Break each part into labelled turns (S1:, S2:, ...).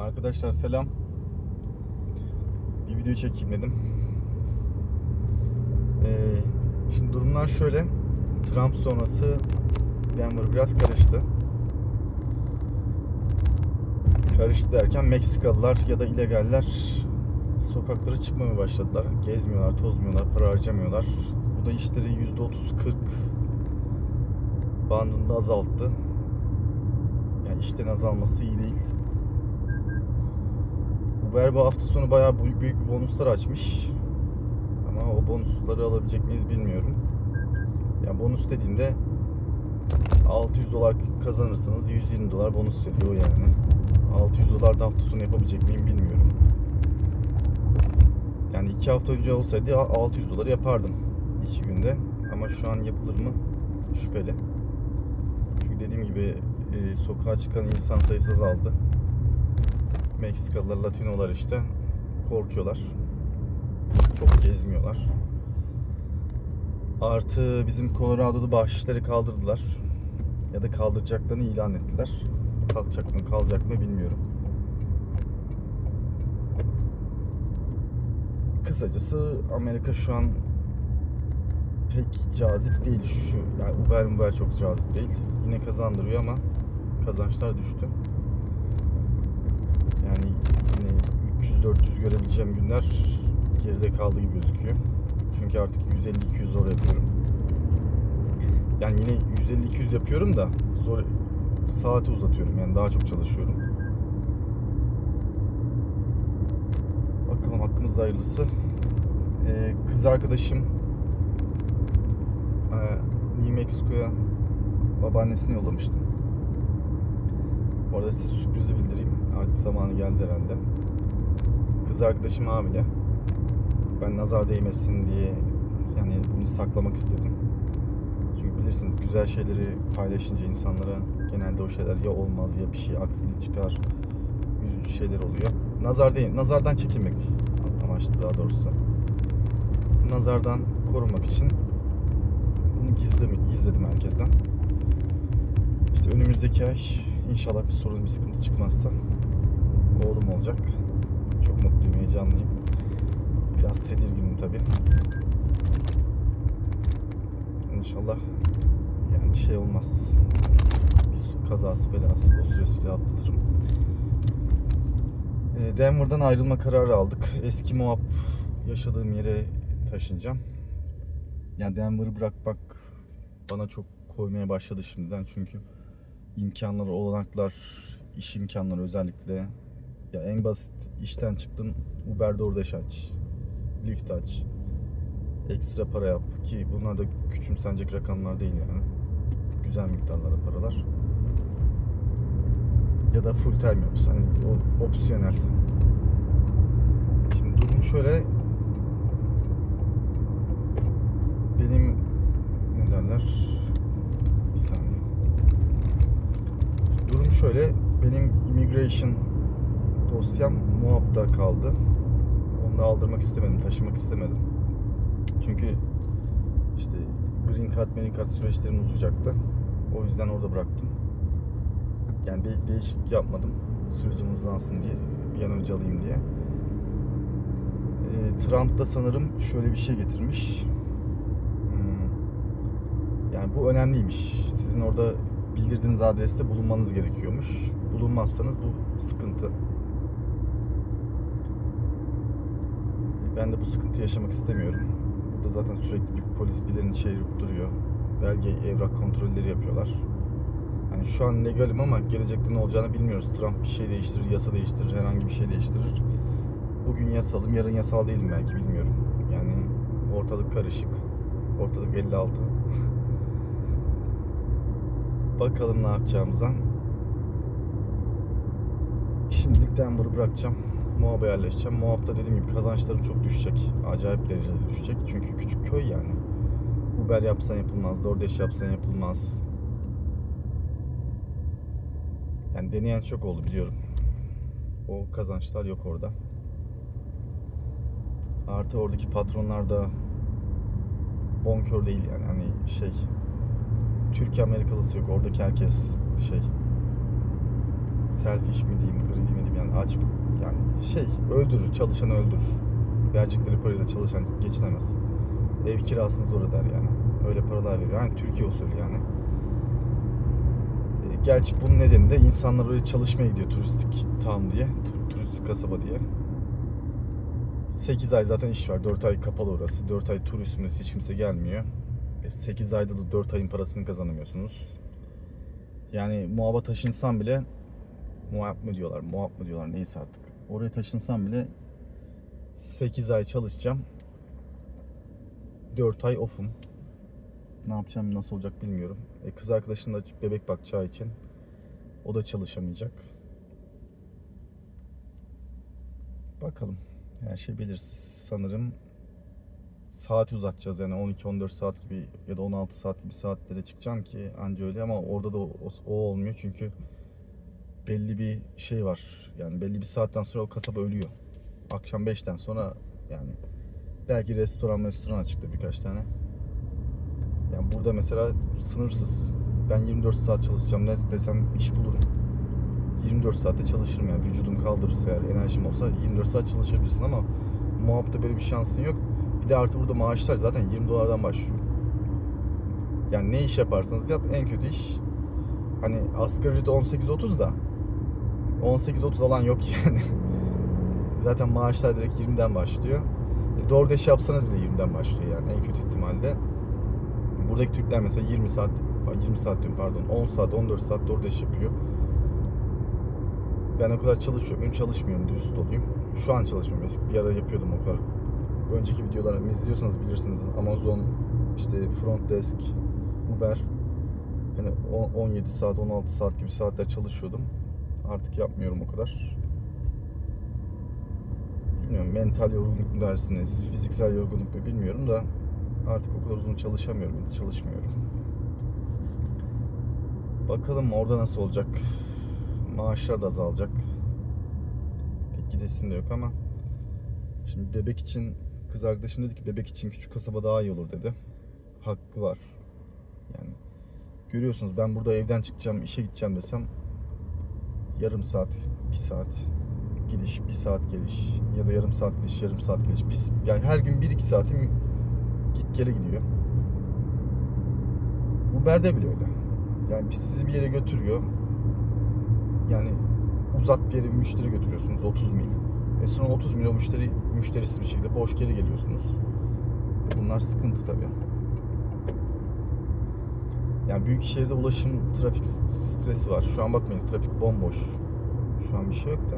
S1: Arkadaşlar selam. Bir video çekeyim dedim. Ee, şimdi durumlar şöyle. Trump sonrası Denver biraz karıştı. Karıştı derken Meksikalılar ya da illegaller sokaklara çıkmaya başladılar. Gezmiyorlar, tozmuyorlar, para harcamıyorlar. Bu da işleri %30-40 bandında azalttı. Yani işten azalması iyi değil. Uber bu hafta sonu bayağı büyük, büyük bir bonuslar açmış. Ama o bonusları alabilecek miyiz bilmiyorum. Ya bonus dediğimde 600 dolar kazanırsanız 120 dolar bonus veriyor yani. 600 dolar da hafta sonu yapabilecek miyim bilmiyorum. Yani 2 hafta önce olsaydı 600 dolar yapardım 2 günde. Ama şu an yapılır mı şüpheli. Çünkü dediğim gibi e, sokağa çıkan insan sayısı azaldı. Meksikalılar, Latinolar işte korkuyorlar. Çok gezmiyorlar. Artı bizim Colorado'da bahşişleri kaldırdılar. Ya da kaldıracaklarını ilan ettiler. Kalkacak mı kalacak mı bilmiyorum. Kısacası Amerika şu an pek cazip değil şu yani Uber Uber çok cazip değil. Yine kazandırıyor ama kazançlar düştü. Yani yine 300-400 görebileceğim günler geride kaldı gibi gözüküyor. Çünkü artık 150-200 zor yapıyorum. Yani yine 150-200 yapıyorum da zor saati uzatıyorum yani daha çok çalışıyorum. Bakalım hakkımızda hayırlısı. Ee, kız arkadaşım e, New Mexico'ya babaannesini yollamıştım. Bu arada size sürprizi bildireyim. Artık zamanı geldi herhalde. Kız arkadaşım hamile. Ben nazar değmesin diye yani bunu saklamak istedim. Çünkü bilirsiniz güzel şeyleri paylaşınca insanlara genelde o şeyler ya olmaz ya bir şey aksilik çıkar. Üzücü şeyler oluyor. Nazar değil, nazardan çekilmek amaçlı daha doğrusu. Nazardan korunmak için bunu gizledim, gizledim herkesten. İşte önümüzdeki ay inşallah bir sorun bir sıkıntı çıkmazsa oğlum olacak. Çok mutluyum, heyecanlıyım. Biraz tedirginim tabi. İnşallah yani şey olmaz. Bir kazası belası o süresiyle atlatırım. Ee, Denver'dan ayrılma kararı aldık. Eski Moab yaşadığım yere taşınacağım. Yani Denver'ı bırakmak bana çok koymaya başladı şimdiden çünkü imkanlar, olanaklar, iş imkanları özellikle ya en basit işten çıktın Uber'de orada iş aç. Lyft aç. Ekstra para yap ki bunlar da küçümsenecek rakamlar değil yani. Güzel miktarlarda paralar. Ya da full time yap. Hani o opsiyonel. Şimdi durum şöyle benim ne derler bir saniye durum şöyle. Benim immigration dosyam muhabda kaldı. Onu da aldırmak istemedim taşımak istemedim. Çünkü işte green card green card süreçlerim uzayacaktı. O yüzden orada bıraktım. Yani de- değişiklik yapmadım. Sürecim hızlansın diye bir an önce alayım diye. Ee, Trump da sanırım şöyle bir şey getirmiş. Hmm. Yani bu önemliymiş. Sizin orada bildirdiğiniz adreste bulunmanız gerekiyormuş. Bulunmazsanız bu sıkıntı. Ben de bu sıkıntı yaşamak istemiyorum. Burada zaten sürekli bir polis birilerini çevirip duruyor. Belge, evrak kontrolleri yapıyorlar. Yani şu an legalim ama gelecekte ne olacağını bilmiyoruz. Trump bir şey değiştirir, yasa değiştirir, herhangi bir şey değiştirir. Bugün yasalım, yarın yasal değilim belki bilmiyorum. Yani ortalık karışık. Ortalık 56. Bakalım ne yapacağımıza. Şimdilik Denver'ı bırakacağım. Moab'a yerleşeceğim. Moab'da dediğim gibi kazançlarım çok düşecek. Acayip derecede düşecek. Çünkü küçük köy yani. Uber yapsan yapılmaz. DoorDash yapsan yapılmaz. Yani deneyen çok oldu biliyorum. O kazançlar yok orada. Artı oradaki patronlar da bonkör değil yani hani şey Türk Amerikalısı yok oradaki herkes şey selfish mi diyeyim greedy mi diyeyim yani aç yani şey öldürür çalışanı öldürür. Verecekleri parayla çalışan geçinemez. Ev kirasını zor öder yani. Öyle paralar veriyor. Yani Türkiye usulü yani. E, Gerçi bunun nedeni de insanlar oraya çalışmaya gidiyor turistik tam diye. tu- Turistik kasaba diye. 8 ay zaten iş var. 4 ay kapalı orası. 4 ay tur üstünde hiç kimse gelmiyor. 8 ayda da 4 ayın parasını kazanamıyorsunuz. Yani muhaba taşınsan bile muhab mı diyorlar, muhab mı diyorlar neyse artık. Oraya taşınsam bile 8 ay çalışacağım. 4 ay off'um. Ne yapacağım, nasıl olacak bilmiyorum. E, kız arkadaşım da bebek bakacağı için o da çalışamayacak. Bakalım. Her şey belirsiz. Sanırım saati uzatacağız yani 12-14 saat gibi ya da 16 saat gibi saatlere çıkacağım ki anca öyle ama orada da o, o olmuyor çünkü belli bir şey var. Yani belli bir saatten sonra o kasaba ölüyor. Akşam 5'ten sonra yani belki restoran restoran açıktır birkaç tane. Yani burada mesela sınırsız. Ben 24 saat çalışacağım ne desem iş bulurum. 24 saatte çalışırım yani vücudum kaldırırsa eğer enerjim olsa 24 saat çalışabilirsin ama muhabbette böyle bir şansın yok. De artı burada maaşlar zaten 20 dolardan başlıyor. Yani ne iş yaparsanız yap en kötü iş hani asgari ücret 18-30 da 18-30 alan yok yani. Zaten maaşlar direkt 20'den başlıyor. E, Doğru iş yapsanız bile 20'den başlıyor yani en kötü ihtimalle. Buradaki Türkler mesela 20 saat, 20 saat diyorum pardon 10 saat 14 saat doğru iş yapıyor. Ben o kadar çalışıyorum, çalışmıyorum dürüst olayım. Şu an çalışmıyorum eski bir ara yapıyordum o kadar. Önceki videolarımı izliyorsanız bilirsiniz Amazon, işte front desk, Uber. Yani on- 17 saat, 16 saat gibi saatler çalışıyordum. Artık yapmıyorum o kadar. Bilmiyorum mental yorgunluk mu dersiniz, fiziksel yorgunluk mu bilmiyorum da artık o kadar uzun çalışamıyorum, çalışmıyorum. Bakalım orada nasıl olacak. Maaşlar da azalacak. Pek gidesim de yok ama şimdi bebek için kız arkadaşım dedi ki bebek için küçük kasaba daha iyi olur dedi. Hakkı var. Yani görüyorsunuz ben burada evden çıkacağım, işe gideceğim desem yarım saat, bir saat gidiş, bir saat geliş ya da yarım saat gidiş, yarım saat geliş. Biz, yani her gün bir iki saatim git gele gidiyor. Uber'de bile öyle. Yani sizi bir yere götürüyor. Yani uzak bir yere bir müşteri götürüyorsunuz 30 mil. E sonra 30 mil o müşteri müşterisiz bir şekilde boş geri geliyorsunuz. Bunlar sıkıntı tabii. Yani büyük şehirde ulaşım trafik stresi var. Şu an bakmayın trafik bomboş. Şu an bir şey yok da.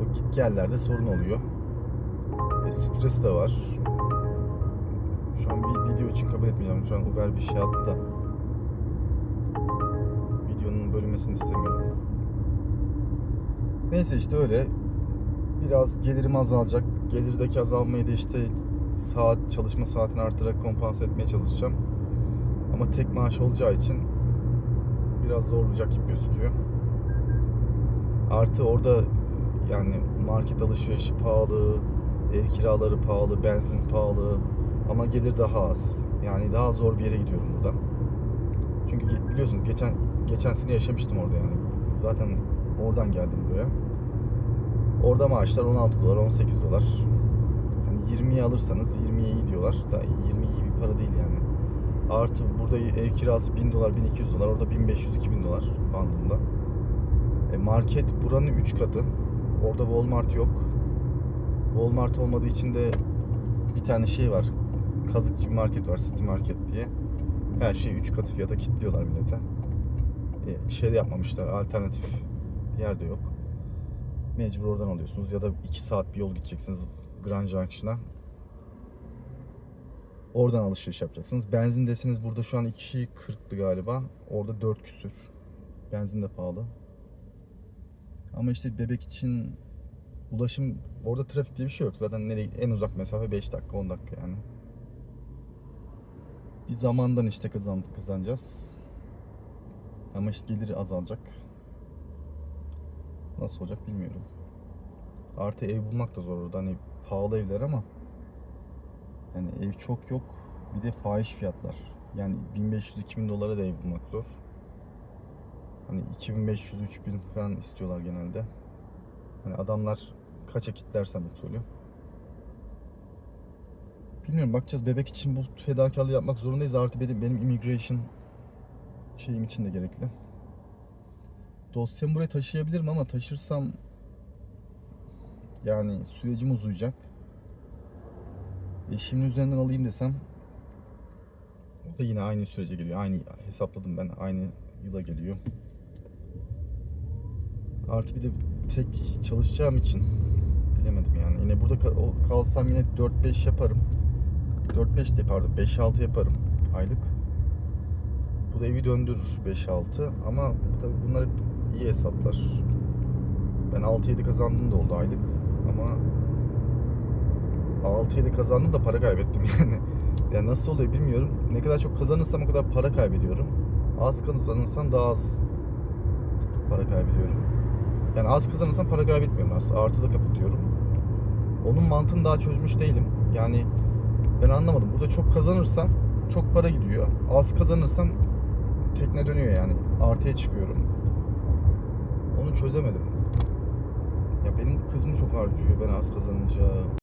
S1: O git gellerde sorun oluyor. E, stres de var. Şu an bir video için kabul etmeyeceğim. Şu an Uber bir şey attı da. Videonun bölünmesini istemiyorum. Neyse işte öyle. Biraz gelirim azalacak. Gelirdeki azalmayı da işte saat çalışma saatini arttırarak kompanse etmeye çalışacağım. Ama tek maaş olacağı için biraz zorlayacak gibi gözüküyor. Artı orada yani market alışverişi pahalı, ev kiraları pahalı, benzin pahalı ama gelir daha az. Yani daha zor bir yere gidiyorum burada. Çünkü biliyorsunuz geçen geçen sene yaşamıştım orada yani. Zaten oradan geldim buraya. Orada maaşlar 16 dolar, 18 dolar. Hani 20'ye alırsanız 20'ye iyi diyorlar. Da 20 iyi bir para değil yani. Artı burada ev kirası 1000 dolar, 1200 dolar. Orada 1500-2000 dolar bandında. E market buranın 3 katı. Orada Walmart yok. Walmart olmadığı için de bir tane şey var. Kazıkçı market var, City Market diye. Her şeyi 3 katı fiyata kilitliyorlar millete. E, şey de yapmamışlar, alternatif yerde yok. Mecbur oradan alıyorsunuz ya da 2 saat bir yol gideceksiniz Grand Junction'a. Oradan alışveriş yapacaksınız. Benzin deseniz burada şu an 2.40'tı galiba. Orada 4 küsür. Benzin de pahalı. Ama işte bebek için ulaşım orada trafik diye bir şey yok. Zaten nereye en uzak mesafe 5 dakika 10 dakika yani. Bir zamandan işte kazan, kazanacağız. Ama işte geliri azalacak. Nasıl olacak bilmiyorum. Artı ev bulmak da zor orada. Hani pahalı evler ama yani ev çok yok. Bir de fahiş fiyatlar. Yani 1500-2000 dolara da ev bulmak zor. Hani 2500-3000 falan istiyorlar genelde. Hani adamlar kaça kitlersem usulü. Bilmiyorum bakacağız bebek için bu fedakarlığı yapmak zorundayız. Artı benim, benim immigration şeyim için de gerekli. Dosyamı buraya taşıyabilirim ama taşırsam yani sürecim uzayacak. Eşimin üzerinden alayım desem o da yine aynı sürece geliyor. Aynı hesapladım ben. Aynı yıla geliyor. Artı bir de tek çalışacağım için bilemedim yani. Yine burada kalsam yine 4-5 yaparım. 4-5 de pardon 5-6 yaparım aylık. Bu da evi döndürür 5-6 ama tabii bunlar iyi hesaplar. Ben 6-7 kazandım da oldu aylık ama 6-7 kazandım da para kaybettim yani. Yani nasıl oluyor bilmiyorum. Ne kadar çok kazanırsam o kadar para kaybediyorum. Az kazanırsam daha az para kaybediyorum. Yani az kazanırsam para kaybetmiyorum aslında. Artı da kapatıyorum. Onun mantığını daha çözmüş değilim. Yani ben anlamadım. Burada çok kazanırsam çok para gidiyor. Az kazanırsam tekne dönüyor yani. Artıya çıkıyorum. Çözemedim. Ya benim kız mı çok harcıyor ben az kazanınca?